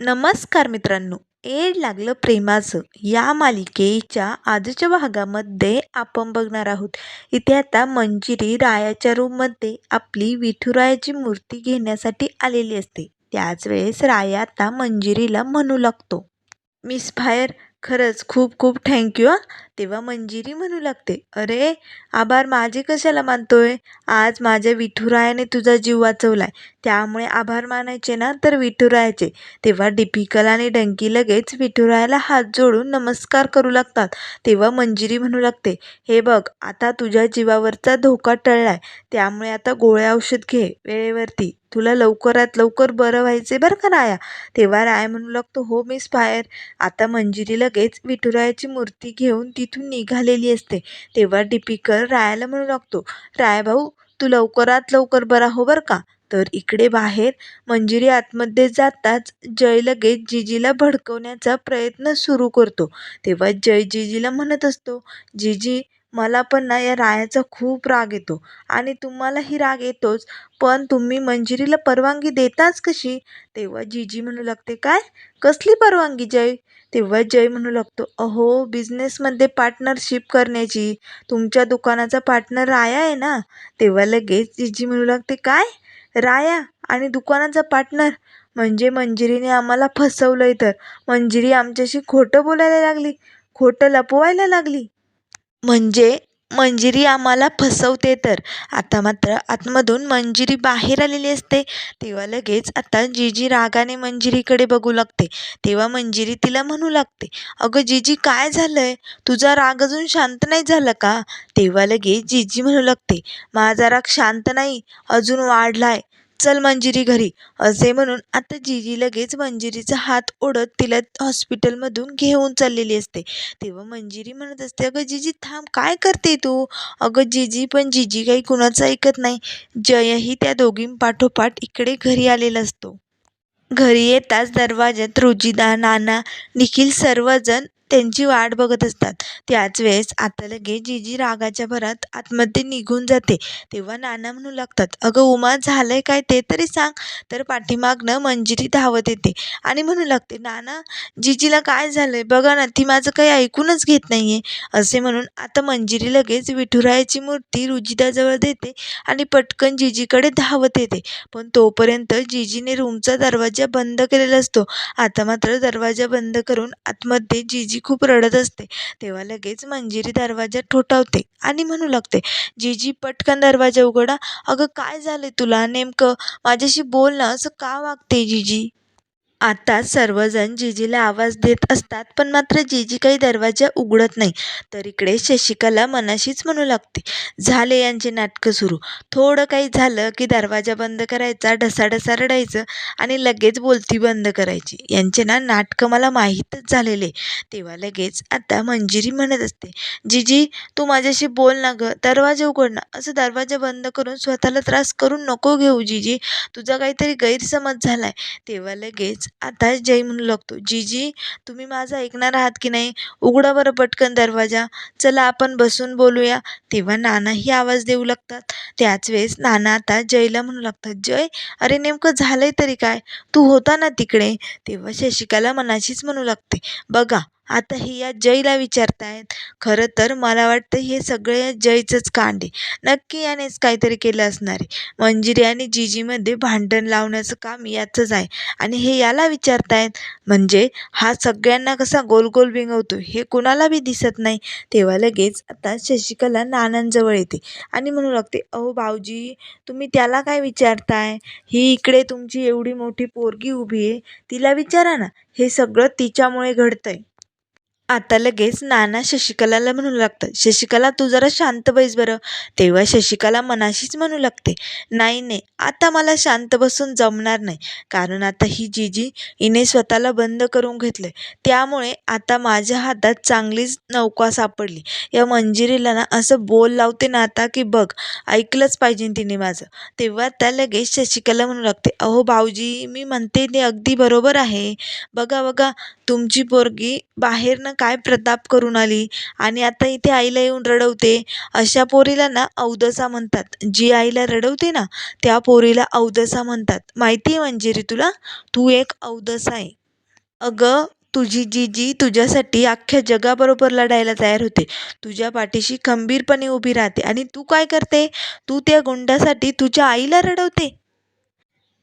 नमस्कार मित्रांनो. एड लागलं प्रेमाचं. या मालिकेच्या आजच्या भागामध्ये आपण बघणार आहोत. इथे आता मंजिरी रायाच्या रूममध्ये आपली विठुरायाची मूर्ती घेण्यासाठी आलेली असते. त्याच वेळेस राया आता मंजिरीला म्हणू लागतो. मिस फायर खरंच खूप खूप थँक्यू हां. तेव्हा मंजिरी म्हणू लागते. अरे आभार माझे कशाला मानतोय? आज माझ्या विठुरायाने तुझा जीव वाचवलाय. त्यामुळे आभार मानायचे ना तर विठुरायाचे. तेव्हा डिपिकल आणि डंकी लगेच विठुरायाला हात जोडून नमस्कार करू लागतात. तेव्हा मंजिरी म्हणू लागते हे बघ आता तुझ्या जीवावरचा धोका टळलाय. त्यामुळे आता गोळ्या औषध घे वेळेवरती. तुला लवकरात लवकर बरं व्हायचे बरं का राया? तेव्हा राया म्हणू लागतो हो मिस फायर आता मंजिरी लगेच विठुरायाची मूर्ती घेऊन तिथून निघालेली असते. तेव्हा डिपिकर रायाला म्हणू लागतो राया भाऊ तू लवकरात लवकर बरा हो बरं का? तर इकडे बाहेर मंजिरी आतमध्ये जाताच जय लगेच जिजीला भडकवण्याचा प्रयत्न सुरू करतो. तेव्हा जय जिजीला म्हणत असतो जिजी मला पण ना या रायाचा खूप राग येतो. आणि तुम्हालाही राग येतोच पण तुम्ही मंजिरीला परवानगी देताच कशी? तेव्हा जीजी म्हणू लागते काय? कसली परवानगी जय? तेव्हा जय म्हणू लागतो अहो बिझनेसमध्ये पार्टनरशिप करण्याची. तुमच्या दुकानाचा पार्टनर राया आहे ना? तेव्हा लगेच जिजी म्हणू लागते काय? राया? आणि दुकानाचा पार्टनर म्हणजे मंजिरीने आम्हाला फसवलंय तर. मंजिरी आमच्याशी खोटं बोलायला लागली. खोटं लपवायला लागली. म्हणजे मंजिरी आम्हाला फसवते तर. आता मात्र आतमधून मंजिरी बाहेर आलेली असते. तेव्हा लगेच आता जीजी रागाने मंजिरीकडे बघू लागते. तेव्हा मंजिरी तिला म्हणू लागते अगं जीजी काय झालंय? तुझा राग अजून शांत नाही झाला का? तेव्हा लगेच जीजी म्हणू लागते माझा राग शांत नाही. अजून वाढलाय. चल मंजिरी घरी असे म्हणून आता जिजी लगेच मंजिरीचा हात ओढत तिला हॉस्पिटलमधून घेऊन चाललेली असते. तेव्हा मंजिरी म्हणत असते अगं जिजी थांब काय करते तू? अगं जिजी पण जिजी काही कुणाचं ऐकत नाही. जयही त्या दोघींपाठोपाठ इकडे घरी आलेला असतो. घरी येताच दरवाज्यात रुजिदा नाना निखिल सर्वजण त्यांची वाट बघत असतात. त्याच वेळेस आता लगेच जिजी रागाच्या भरात आतमध्ये निघून जाते. तेव्हा नाना म्हणू लागतात अगं उमा झालंय काय ते तरी सांग. तर पाठीमागनं मंजिरी धावत येते आणि म्हणू लागते नाना जिजीला काय झालंय? बघा ना ती माझं काही ऐकूनच घेत नाही आहे असे म्हणून आता मंजिरी लगेच विठुरायाची मूर्ती रुजिदाजवळ देते आणि पटकन जिजीकडे धावत येते. पण तोपर्यंत जीजीने रूमचा दरवाजा बंद केलेला असतो. आता मात्र दरवाजा बंद करून आतमध्ये जीजी खूप रडत असते. तेव्हा लगेच मंजिरी दरवाजा ठोठावते आणि म्हणू लागते जिजी पटकन दरवाजा उघडा. अगं काय झालंय तुला? नेमकं माझ्याशी बोल ना. असं का वागते जिजी? आता सर्वजण जिजीला आवाज देत असतात पण मात्र जिजी काही दरवाजा उघडत नाही. तर इकडे शशिकला मनाशीच म्हणू लागते झाले यांचे नाटकं सुरू. थोडं काही झालं की दरवाजा बंद करायचा ढसाढसा रडायचं आणि लगेच बोलती बंद करायची. यांचे ना नाटकं मला माहीतच झालेले. तेव्हा लगेच आता मंजिरी म्हणत असते जिजी तू माझ्याशी बोल ना गं. दरवाजा उघड ना. असं दरवाजा बंद करून स्वतःला त्रास करून नको घेऊ जिजी. तुझा काहीतरी गैरसमज झालाय. तेव्हा लगेच आता जय म्हणू लागतो जीजी तुम्ही माझं ऐकणार आहात की नाही उघडा बरं पटकन दरवाजा. चला आपण बसून बोलूया. तेव्हा नानाही आवाज देऊ लागतात. त्याच वेळेस नाना आता जयला म्हणू लागतात. जय अरे नेमकं झालंय तरी काय? तू होता ना तिकडे? तेव्हा शशिकाला मनाशीच म्हणू लागते. बघा आता हे या जयला विचारतायत. खरं तर मला वाटतं हे सगळं या जयचंच कांड. आहे नक्की यानेच काहीतरी केलं असणार आहे. मंजिरी आणि जिजीमध्ये भांडण लावण्याचं काम याचंच आहे. आणि हे याला विचारतायत म्हणजे हा सगळ्यांना कसा गोल गोल बिंगवतो हे कुणाला बी दिसत नाही. तेव्हा लगेच आता शशिकला नानांजवळ येते आणि म्हणू लागते अहो भाऊजी तुम्ही त्याला काय विचारताय? ही इकडे तुमची एवढी मोठी पोरगी उभी आहे. तिला विचारा ना. हे सगळं तिच्यामुळे घडतंय. आता लगेच नाना शशिकलाला म्हणू लागतात शशिकला तू जरा शांत बैस बरं. तेव्हा शशिकला मनाशीच म्हणू लागते नाही नाही आता मला शांत बसून जमणार नाही कारण आता ही जिजी हिने स्वतःला बंद करून घेतलं त्यामुळे आता माझ्या हातात चांगलीच नौका सापडली. या मंजिरीला ना असं बोल लावते ना आता की बघ ऐकलंच पाहिजे तिने माझं. तेव्हा त्या लगेच शशिकला म्हणू लागते अहो भाऊजी मी म्हणते ते अगदी बरोबर आहे. बघा बघा तुमची पोरगी बाहेरनं काय प्रताप करून आली? आणि आता इथे आईला येऊन रडवते. अशा पोरीला ना अवदसा म्हणतात. जी आईला रडवते ना त्या पोरीला अवदसा म्हणतात. माहिती आहे मंजिरी तुला? तू एक अवदसा आहे. अगं तुझी जी जी तुझ्यासाठी अख्ख्या जगाबरोबर लढायला तयार होते. तुझ्या पाठीशी खंबीरपणे उभी राहते. आणि तू काय करते? तू त्या गुंडासाठी तुझ्या आईला रडवते.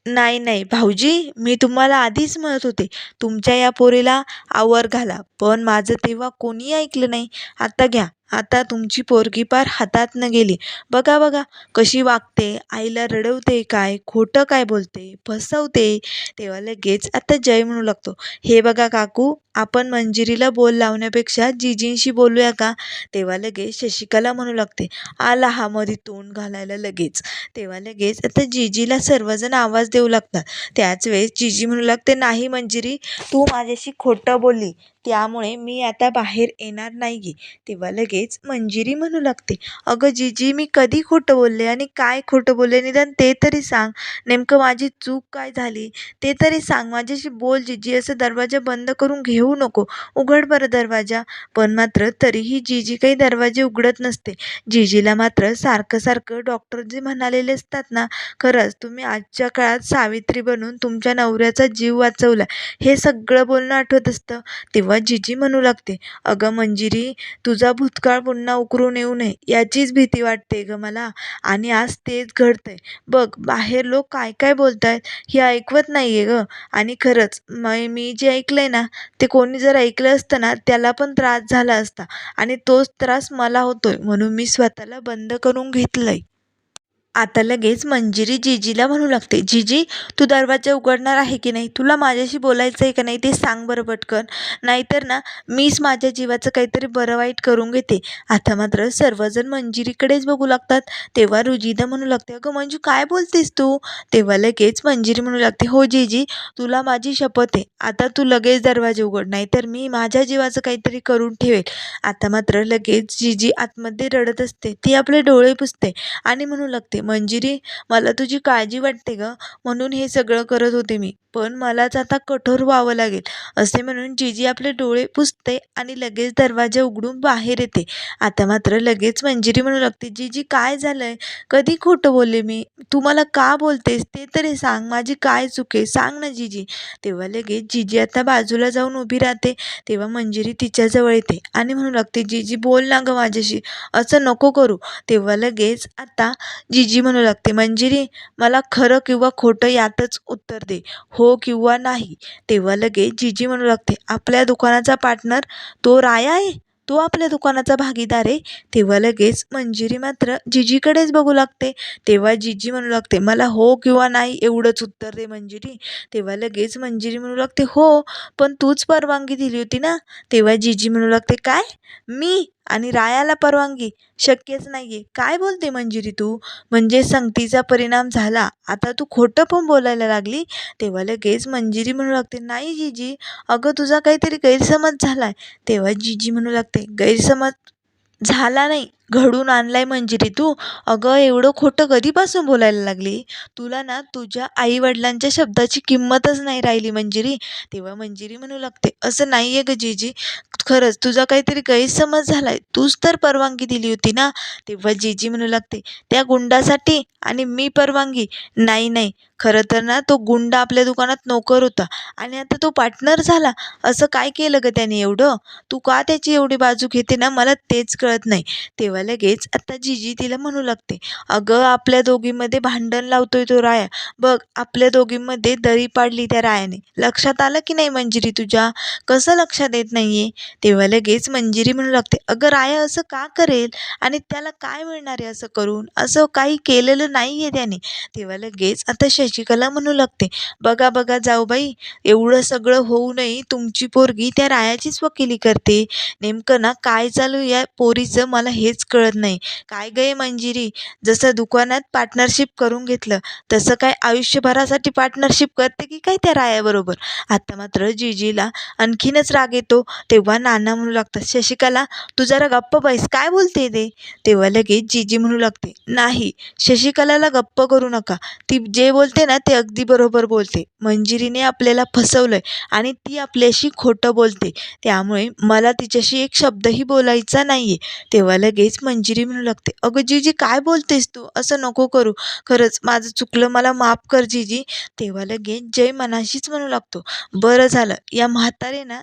नाही नाही. भाऊजी मी तुम्हाला आधीच म्हणत होते तुमच्या या पोरीला आवर घाला. पण माझं तेव्हा कोणी ऐकलं नाही. आता घ्या. आता तुमची पोरगी पार हातातनं गेली. बघा बघा कशी वागते आईला रडवते काय खोटं काय बोलते फसवते. तेव्हा लगेच आता जय म्हणू लागतो. हे बघा काकू आपण मंजिरीला बोल लावण्यापेक्षा जिजींशी बोलूया का? तेव्हा लगेच शशिकला म्हणू लागते. आला हा मधी तोंड घालायला लगेच. तेव्हा लगेच आता जिजीला सर्वजण आवाज देऊ लागतात. त्याच वेळेस जिजी म्हणू लागते नाही मंजिरी तू माझ्याशी खोटं बोलली. त्यामुळे मी आता बाहेर येणार नाही आहे तेव्हा लगेच मंजिरी म्हणू लागते. अगं जिजी मी कधी खोटं बोलले आणि काय खोटं बोलले? निदान ते तरी सांग. नेमकं माझी चूक काय झाली? ते तरी सांग. माझ्याशी बोल जिजी. असं दरवाजा बंद करून घेऊ नको. उघड बरं दरवाजा. पण मात्र तरीही जीजी काही दरवाजे उघडत नसते. जिजीला मात्र सारखं सारखं डॉक्टर जे म्हणालेले असतात ना खरंच तुम्ही आजच्या काळात सावित्री बनून तुमच्या नवऱ्याचा जीव वाचवला. हे सगळं बोलणं आठवत असतं. तेव्हा जिजी म्हणू लागते अगं मंजिरी तुझा भूतकाळ पुन्हा उकरून येऊ नये याचीच भीती वाटते गं मला. आणि आज तेच घडतंय. बघ बाहेर लोक काय काय बोलत आहेत हे ऐकवत नाही आहे गं. आणि खरंच मै मी जे ऐकलं आहे ना ते कोणी जर ऐकलं असतं ना त्याला पण त्रास झाला असता. आणि तोच त्रास मला होतो आहे म्हणून मी स्वतःला बंद करून घेतलं आहे आता लगेच मंजिरी जीजीला म्हणू लागते जिजी तू दरवाजा उघडणार आहे की नाही? तुला माझ्याशी बोलायचं आहे का नाही ते सांग बरं पटकन. नाहीतर ना मीच माझ्या जीवाचं काहीतरी बरं वाईट करून घेते. आता मात्र सर्वजण मंजिरीकडेच बघू लागतात. तेव्हा रुजिदा म्हणू लागते अगं मंजू काय बोलतेस तू? तेव्हा लगेच मंजिरी म्हणू लागते हो जीजी तुला माझी शपथ आहे. आता तू लगेच दरवाजा उघड नाहीतर मी माझ्या जीवाचं काहीतरी करून ठेवेल. आता मात्र लगेच जीजी आतमध्ये रडत असते ती आपले डोळे पुसते आणि म्हणू लागते मंजिरी मला तुझी काळजी वाटते गं. म्हणून हे सगळं करत होते मी. पण मलाच आता कठोर व्हावं लागेल. असे म्हणून जिजी आपले डोळे पुसते आणि लगेच दरवाजा उघडून बाहेर येते. आता मात्र लगेच मंजिरी म्हणू लागते जिजी काय झालंय? कधी खोटं बोलले मी? तू मला का बोलतेस? ते तरी सांग. माझी काय चूक आहे? सांग ना जिजी. तेव्हा लगेच जिजी आता बाजूला जाऊन उभी राहते. तेव्हा मंजिरी तिच्याजवळ येते आणि म्हणू लागते जिजी बोल ना गं माझ्याशी. असं नको करू. तेव्हा लगेच आता जिजी म्हणू लागते मंजिरी मला खरं किंवा खोटं यातच उत्तर दे. हो किंवा नाही. तेव्हा लगेच जिजी म्हणू लागते आपल्या दुकानाचा पार्टनर तो राया आहे? तो आपल्या दुकानाचा भागीदार आहे? तेव्हा लगेच मंजिरी मात्र जिजीकडेच बघू लागते. तेव्हा जिजी म्हणू लागते मला हो किंवा नाही एवढंच उत्तर दे मंजिरी. तेव्हा लगेच मंजिरी म्हणू लागते हो पण तूच परवानगी दिली होती ना? तेव्हा जिजी म्हणू लागते काय? मी? आणि रायाला परवानगी. शक्यच नाही आहे काय बोलते मंजिरी तू? म्हणजे संगतीचा परिणाम झाला. आता तू खोटं पण बोलायला लागली? तेव्हा लगेच मंजिरी म्हणू लागते नाही जिजी अगं तुझा काहीतरी गैरसमज झाला आहे तेव्हा जिजी म्हणू लागते गैरसमज झाला नाही. घडून आणलाय म्हणजे मंजिरी तू अगं एवढं खोटं कधीपासून बोलायला लागली? तुला ना तुझ्या आईवडिलांच्या शब्दाची किंमतच नाही राहिली म्हणजे मंजिरी तेव्हा म्हणजे मंजिरी म्हणू लागते. असं नाही आहे गं जीजी. खरंच तुझा काहीतरी गैरसमज झाला आहे तूच तर परवानगी दिली होती ना? तेव्हा जीजी म्हणू लागते त्या गुंडासाठी आणि मी परवानगी. नाही नाही. खरं तर ना तो गुंड आपल्या दुकानात नोकर होता आणि आता तो पार्टनर झाला. असं काय केलं गं त्याने एवढं? तू का त्याची एवढी बाजू घेते ना? मला तेच कळत नाही. तेव्हा लगेच. आता जीजी तिला म्हणू लागते अगं आपल्या दोघीमध्ये भांडण लावतोय तो राया. बघ आपल्या दोघींमध्ये दरी पाडली त्या रायाने. लक्षात आलं की नाही मंजिरी तुझ्या? कसं लक्षात येत नाही आहे तेव्हा लगेच मंजिरी म्हणू लागते अगं राया असं का करेल? आणि त्याला काय मिळणार आहे असं करून? असं काही केलेलं नाही आहे त्याने. तेव्हा लगेच आता शशिकला म्हणू लागते बघा बघा जाऊबाई एवढं सगळं होऊनही तुमची पोरगी त्या रायाचीच वकिली करते. नेमकं ना काय चालू या पोरीचं? मला हेच कळत नाही. काय गं हे मंजिरी जसं दुकानात पार्टनरशिप करून घेतलं तसं काय आयुष्यभरासाठी पार्टनरशिप करते की काय त्या रायाबरोबर? आता मात्र जिजीला आणखीनच राग येतो. तेव्हा नाना म्हणू लागतात शशिकला तू जरा गप्प बैस काय बोलते ते? तेव्हा लगेच जिजी म्हणू लागते नाही शशिकलाला गप्प करू नका. ती जे बोलते ना ते अगदी बरोबर बोलते. मंजिरीने आपल्याला फसवलंय आणि ती आपल्याशी खोटं बोलते. त्यामुळे मला तिच्याशी एक शब्दही बोलायचा नाही आहे तेव्हा लगेच लगेच मंजिरी म्हणू लागते. अगं जीजी काय बोलतेस तू? असं नको करू. खरंच माझं चुकलं मला माफ कर जीजी. तेव्हा लगेच जय मनाशीच म्हणू लागतो. बरं झालं. या म्हातारेनं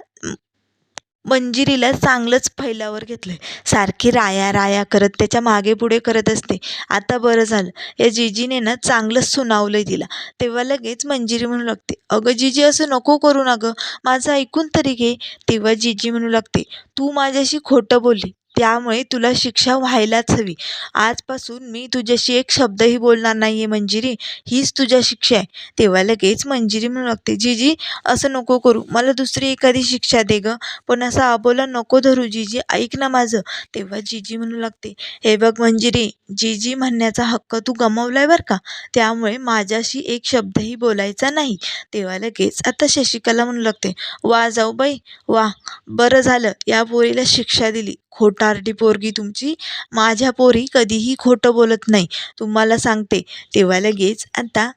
मंजिरीला चांगलंच फैलावर घेतलंय. सारखी राया राया करत त्याच्यामागे पुढे करत असते. आता बरं झालं. या जीजीने ना चांगलंच सुनावलंय तिला. तेव्हा लगेच मंजिरी म्हणू लागते. अगं जीजी असं नको करू ना गं. माझं ऐकून तरी घे. तेव्हा जीजी म्हणू लागते तू माझ्याशी खोटं बोलली. त्यामुळे तुला शिक्षा व्हायलाच हवी. आजपासून मी तुझ्याशी एक शब्दही बोलणार नाही आहे मंजिरी. हीच तुझ्या शिक्षा आहे. तेव्हा लगेच मंजिरी म्हणू लागते जीजी असं नको करू. मला दुसरी एखादी शिक्षा दे गं. पण असा अबोला नको धरू जीजी. ऐक ना माझं. तेव्हा जीजी म्हणू लागते हे बघ मंजिरी जीजी म्हणण्याचा हक्क तू गमावलाय बरं का? त्यामुळे माझ्याशी एक शब्दही बोलायचा नाही. तेव्हा लगेच आता शशिकला म्हणू लागते वा जाऊ बाई वा. बरं झालं. या पोरीला शिक्षा दिली. खोट खोटारडी पोरगी तुमची. माझ्या पोरी कधीही खोटं बोलत नाही. तुम्हाला सांगते. तेव्हा लगेच आता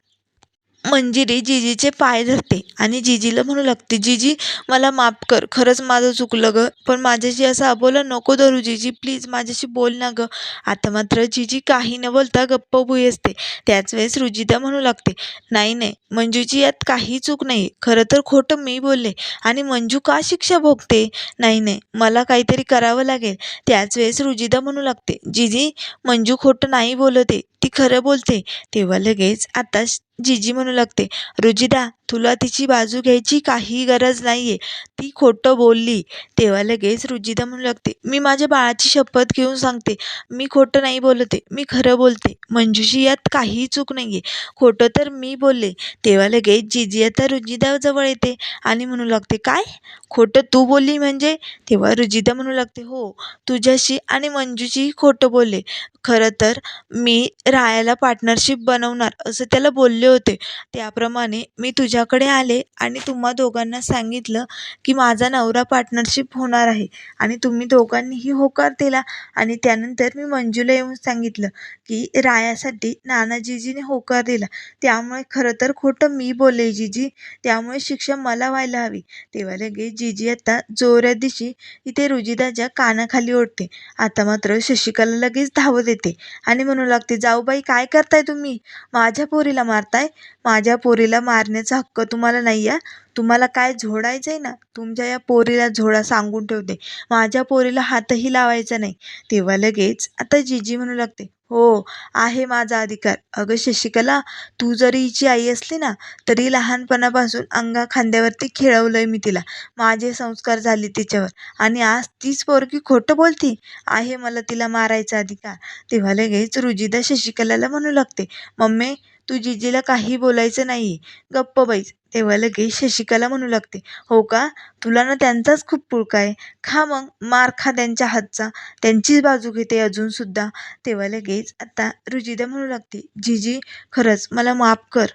मंजिरी जिजीचे पाय धरते. आणि जिजीला म्हणू लागते जिजी मला माफ कर. खरंच माझं चुकलं गं. पण माझ्याशी असं अबोला नको धरू जिजी. प्लीज माझ्याशी बोल ना गं. आता मात्र जिजी काही न बोलता गप्प भुई असते. त्याच वेळेस रुजिता म्हणू लागते नाही नाही. मंजूची यात काही चूक नाही खरं तर खोटं मी बोलले. आणि मंजू का शिक्षा भोगते? नाही नाही. मला काहीतरी करावं लागेल. त्याच वेळेस रुजिता म्हणू लागते जिजी मंजू खोटं नाही बोलते ती खरं बोलते तेव्हा लगेच आता जीजी म्हणू लागते रुजिदा तुला तिची बाजू घ्यायची काही गरज नाही आहे ती खोटं बोलली. तेव्हा लगेच रुजिदा म्हणू लागते मी माझ्या बाळाची शपथ घेऊन सांगते. मी खोटं नाही बोलते मी खरं बोलते. मंजूशी यात काही चूक नाही आहे खोटं तर मी बोलले. तेव्हा लगेच जिजी आता रुजिताजवळ येते आणि म्हणू लागते काय? खोटं तू बोलली म्हणजे? तेव्हा रुजिदा म्हणू लागते हो तुझ्याशी आणि मंजूशी खोटं बोलले. खरं तर मी रायाला पार्टनरशिप बनवणार असं त्याला बोलले होते. त्याप्रमाणे मी तुझ्याकडे आले आणि तुम्हा दोघांना सांगितलं की माझा नवरा पार्टनरशिप होणार आहे. आणि तुम्ही दोघांनीही होकार दिला. आणि त्यानंतर मी मंजूला येऊन सांगितलं की रायासाठी नानाजीजीने होकार दिला. त्यामुळे खरं तर खोटं मी बोलले जीजी. त्यामुळे शिक्षा मला व्हायला हवी. तेव्हा लगेच जीजी आता जोऱ्या दिशी इथे रुजिदाच्या कानाखाली ओढते. आता मात्र शशिकला लगेच धावत येते. आणि म्हणू लागते जाऊबाई काय करताय तुम्ही? माझ्या पोरीला मारताय? माझ्या पोरीला मारण्याचा हक्क तुम्हाला नाही आहे तुम्हाला काय झोडायचं आहे ना? तुमच्या या पोरीला झोडा सांगून ठेवते. माझ्या पोरीला हातही लावायचा नाही. तेव्हा लगेच आता जीजी म्हणू लागते हो आहे माझा अधिकार. अगं शशिकला तू जरी हिची आई असली ना तरी लहानपणापासून अंगा खांद्यावरती खेळवलंय मी तिला. माझे संस्कार झाले तिच्यावर. आणि आज तीच पोरगी खोटं बोलती? आहे मला तिला मारायचा अधिकार. तेव्हा लगेच रुजिदा शशिकलाला म्हणू लागते मम्मी तू जिजीला काही बोलायचं नाही. गप्प बैस. तेव्हा लगेच शशिकला म्हणू लागते हो का? तुला ना त्यांचाच खूप पुळका आहे. खा मग. मार खा त्यांच्या हातचा. त्यांचीच बाजू घेते अजूनसुद्धा तेव्हा लगेच आता रुजिदा म्हणू लागते जिजी खरंच मला माफ कर.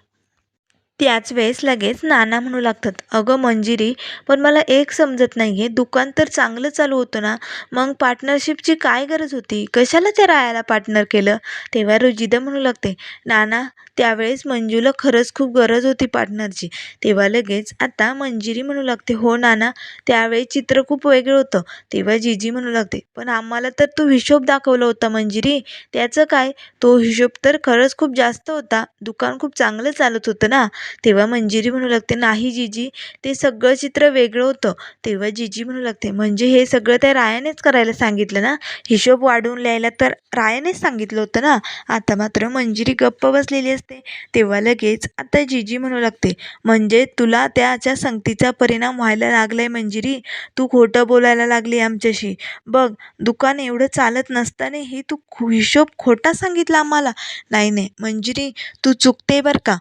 त्याच वेळेस लगेच नाना म्हणू लागतात अगं मंजिरी पण मला एक समजत नाही आहे दुकान तर चांगलं चालू होतं ना मग पार्टनरशिपची काय गरज होती? कशाला त्या रायाला पार्टनर केलं? तेव्हा रुजिदा म्हणू लागते नाना त्यावेळेस मंजूला खरंच खूप गरज होती पार्टनरची. तेव्हा लगेच आता मंजिरी म्हणू लागते हो नाना त्यावेळी चित्र खूप वेगळं होतं. तेव्हा जीजी म्हणू लागते पण आम्हाला तर तो हिशोब दाखवला होता मंजिरी त्याचं काय? तो हिशोब तर खरंच खूप जास्त होता दुकान खूप चांगलं चालत होतं ना तेव्हा मंजिरी म्हणू लागते नाही जीजी. ते सगळं चित्र वेगळं होतं. तेव्हा जीजी म्हणू लागते म्हणजे हे सगळं त्या रायानेच करायला सांगितलं ना? हिशोब वाढवून लिहायला तर रायानेच सांगितलं होतं ना? आता मात्र मंजिरी गप्प बसलेली असते. तेव्हा लगेच आता जीजी म्हणू लागते म्हणजे तुला त्याच्या संगतीचा परिणाम व्हायला लागलाय मंजिरी? तू खोटं बोलायला लागली आमच्याशी. बघ दुकान एवढं चालत नसताना हे तू हिशोब खोटा सांगितला आम्हाला. नाही नाही मंजिरी तू चुकते बरं का?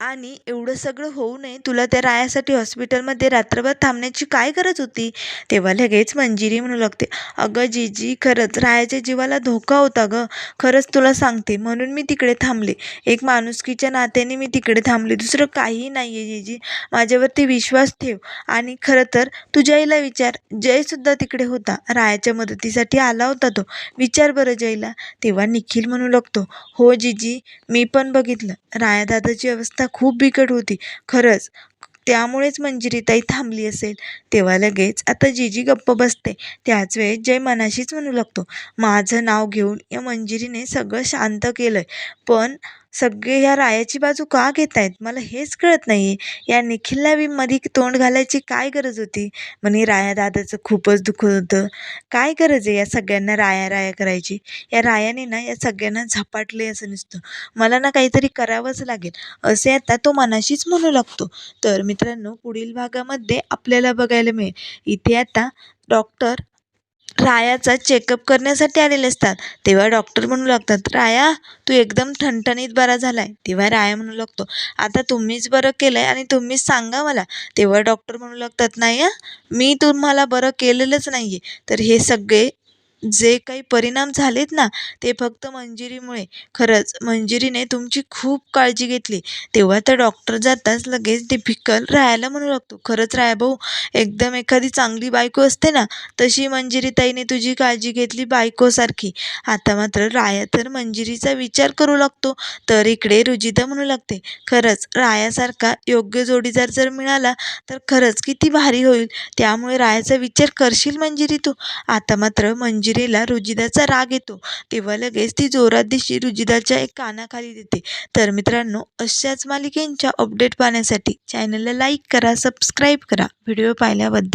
आणि एवढं सगळं होऊ नये तुला त्या रायासाठी हॉस्पिटलमध्ये रात्रभर थांबण्याची काय गरज होती? तेव्हा लगेच मंजिरी म्हणू लागते. अगं जीजी खरंच रायाच्या जीवाला धोका होता गं. खरंच तुला सांगते म्हणून मी तिकडे थांबले. एक माणुसकीच्या नात्याने मी तिकडे थांबले. दुसरं काहीही नाही आहे जीजी. माझ्यावरती विश्वास ठेव. आणि खरं तर तू जयला विचार जयसुद्धा तिकडे होता. रायाच्या मदतीसाठी आला होता तो. विचार बरं जयला. तेव्हा निखिल म्हणू लागतो हो जीजी मी पण बघितलं. रायादादाची अवस्था खूप बिकट होती. खरंच त्यामुळेच मंजिरीताई थांबली असेल. तेव्हा लगेच आता जीजी गप्प बसते त्याच वेळेस जय मनाशीच म्हणू लागतो माझं नाव घेऊन या मंजिरीने सगळं शांत केलं आहे पण सगळे ह्या रायाची बाजू का घेत आहेत मला हेच कळत नाही आहे या निखिलला बी मध्ये तोंड घालायची काय गरज होती? म्हणे राया दादाचं खूपच दुखत होतं. काय गरज आहे या सगळ्यांना राया राया करायची? या रायाने ना या सगळ्यांना झपाटले असं नसतं. मला ना काहीतरी करावंच लागेल. असे आता तो मनाशीच म्हणू लागतो. तर मित्रांनो पुढील भागामध्ये आपल्याला बघायला मिळेल. इथे आता डॉक्टर रायाचा चेकअप करण्यासाठी आलेले असतात. तेव्हा डॉक्टर म्हणू लागतात राया तू एकदम ठणठणीत बरा झालाय. तेव्हा राया म्हणू लागतो आता तुम्हीच बरं केलं आहे आणि तुम्हीच सांगा मला. तेव्हा डॉक्टर म्हणू लागतात नाही मी तुम्हाला बरं केलेलंच नाही आहे तर हे सगळे जे काही परिणाम झालेत ना ते फक्त मंजिरीमुळे. खरंच मंजिरीने तुमची खूप काळजी घेतली. तेव्हा तर डॉक्टर जाताच लगेच डिफिकल राहायला म्हणू लागतो. खरंच राया भाऊ एकदम एखादी चांगली बायको असते ना तशी मंजिरीताईने तुझी काळजी घेतली बायकोसारखी. आता मात्र राया तर मंजिरीचा विचार करू लागतो तर इकडे रुजिता म्हणू लागते. खरंच रायासारखा योग्य जोडीदार जर मिळाला तर खरंच किती भारी होईल. त्यामुळे रायाचा विचार करशील मंजिरी तू? आता मात्र मंजिरीला रुजिदाचा राग येतो. तेव्हा लगेच ती जोरात दिशी रुजिदाच्या एक कानाखाली देते. तर मित्रांनो अशाच मालिकेंच्या अपडेट पाहण्यासाठी चॅनलला लाईक करा सबस्क्राईब करा. व्हिडिओ पाहिल्याबद्दल.